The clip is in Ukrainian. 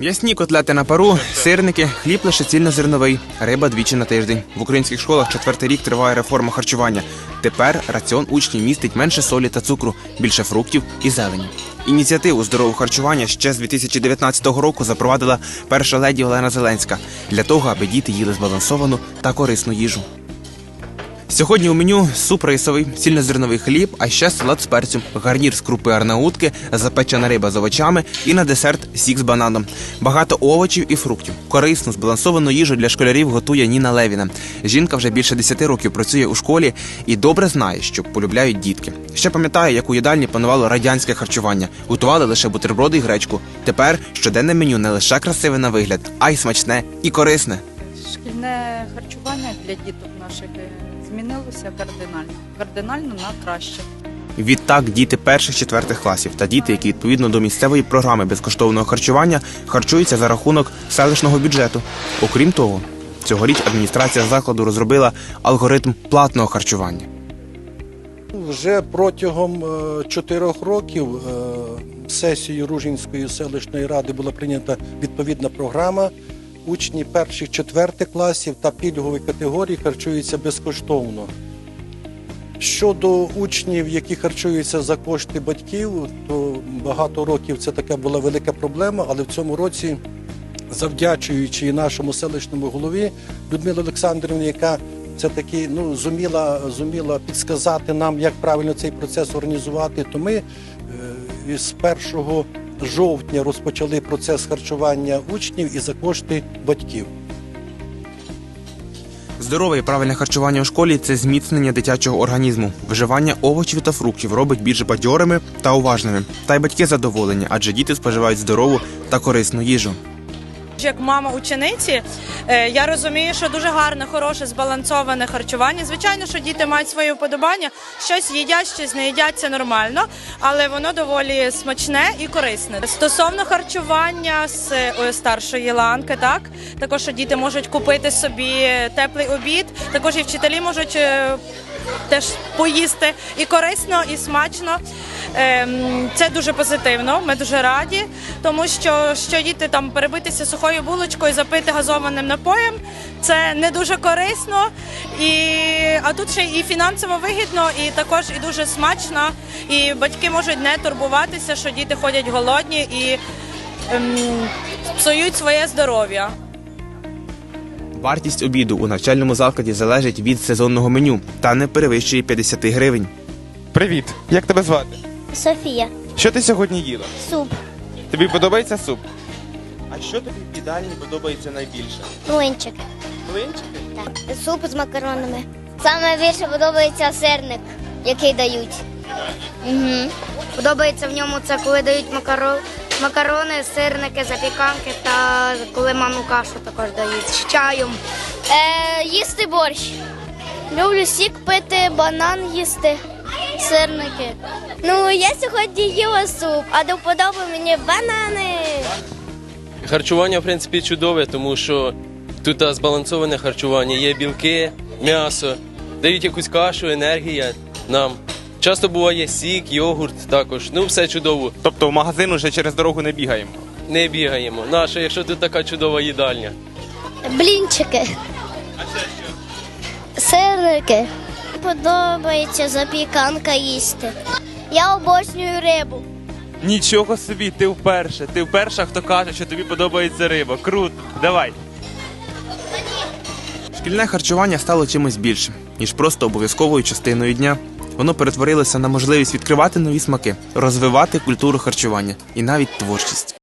М'ясні котлети на пару, сирники, хліб лише цільнозерновий, риба двічі на тиждень. В українських школах четвертий рік триває реформа харчування. Тепер раціон учнів містить менше солі та цукру, більше фруктів і зелені. Ініціативу здорового харчування ще з 2019 року запровадила перша леді Олена Зеленська для того, аби діти їли збалансовану та корисну їжу. Сьогодні у меню суп рисовий, цільнозерновий хліб, а ще салат з перцю, гарнір з крупи арнаутки, запечена риба з овочами і на десерт сік з бананом. Багато овочів і фруктів. Корисну, збалансовану їжу для школярів готує Ніна Левіна. Жінка вже більше 10 років працює у школі і добре знає, що полюбляють дітки. Ще пам'ятає, як у їдальні панувало радянське харчування. Готували лише бутерброди і гречку. Тепер щоденне меню не лише красиве на вигляд, а й смачне і корисне. Шкільне харчування для діток наших змінилося кардинально. Кардинально на краще. Відтак, діти перших четвертих класів та діти, які відповідно до місцевої програми безкоштовного харчування харчуються за рахунок селищного бюджету. Окрім того, цьогоріч адміністрація закладу розробила алгоритм платного харчування. Вже протягом е, чотирьох років е, сесією Ружинської селищної ради була прийнята відповідна програма. Учні перших четвертих класів та пільгової категорії харчуються безкоштовно. Щодо учнів, які харчуються за кошти батьків, то багато років це така була велика проблема, але в цьому році, завдячуючи нашому селищному голові Людмилі Олександрівні, яка це таки ну, зуміла, зуміла підсказати нам, як правильно цей процес організувати, то ми е, із 1 жовтня розпочали процес харчування учнів і за кошти батьків. Здорове і правильне харчування у школі це зміцнення дитячого організму. Вживання овочів та фруктів робить більш бадьорими та уважними. Та й батьки задоволені, адже діти споживають здорову та корисну їжу. Як мама учениці, е, я розумію, що дуже гарне, хороше, збалансоване харчування. Звичайно, що діти мають свої вподобання, щось їдять, щось не їдять, це нормально, але воно доволі смачне і корисне. Стосовно харчування з е, старшої ланки, так також що діти можуть купити собі теплий обід, також і вчителі можуть. е, Теж поїсти і корисно, і смачно. Ем, Це дуже позитивно. Ми дуже раді, тому що що діти там перебитися сухою булочкою, запити газованим напоєм. Це не дуже корисно, і а тут ще і фінансово вигідно, і також і дуже смачно. І батьки можуть не турбуватися, що діти ходять голодні і ем, псують своє здоров'я. Вартість обіду у навчальному закладі залежить від сезонного меню та не перевищує 50 гривень. Привіт, як тебе звати? Софія, Що ти сьогодні їла? суп, Тобі подобається суп? А що тобі в їдальні подобається найбільше? млинчик. Клинчики? Так. Суп з макаронами. Саме більше подобається сирник, який дають. Угу. Подобається в ньому це, коли дають макаро... макарони, сирники, запіканки та коли маму кашу також дають з чаєм. Е, їсти борщ. Люблю сік пити, банан їсти, сирники. Ну, я сьогодні їла суп, а до вподоби мені банани. Харчування, в принципі, чудове, тому що тут збалансоване харчування, є білки, м'ясо, дають якусь кашу, енергія нам. Часто буває сік, йогурт також. Ну, все чудово. Тобто в магазин уже через дорогу не бігаємо. Не бігаємо. Наша, якщо тут така чудова їдальня. Блінчики. Сирники. Подобається запіканка їсти. Я обожнюю рибу. Нічого собі, ти вперше. Ти вперше, хто каже, що тобі подобається риба. Круто. Давай. Шкільне харчування стало чимось більшим, ніж просто обов'язковою частиною дня. Воно перетворилося на можливість відкривати нові смаки, розвивати культуру харчування і навіть творчість.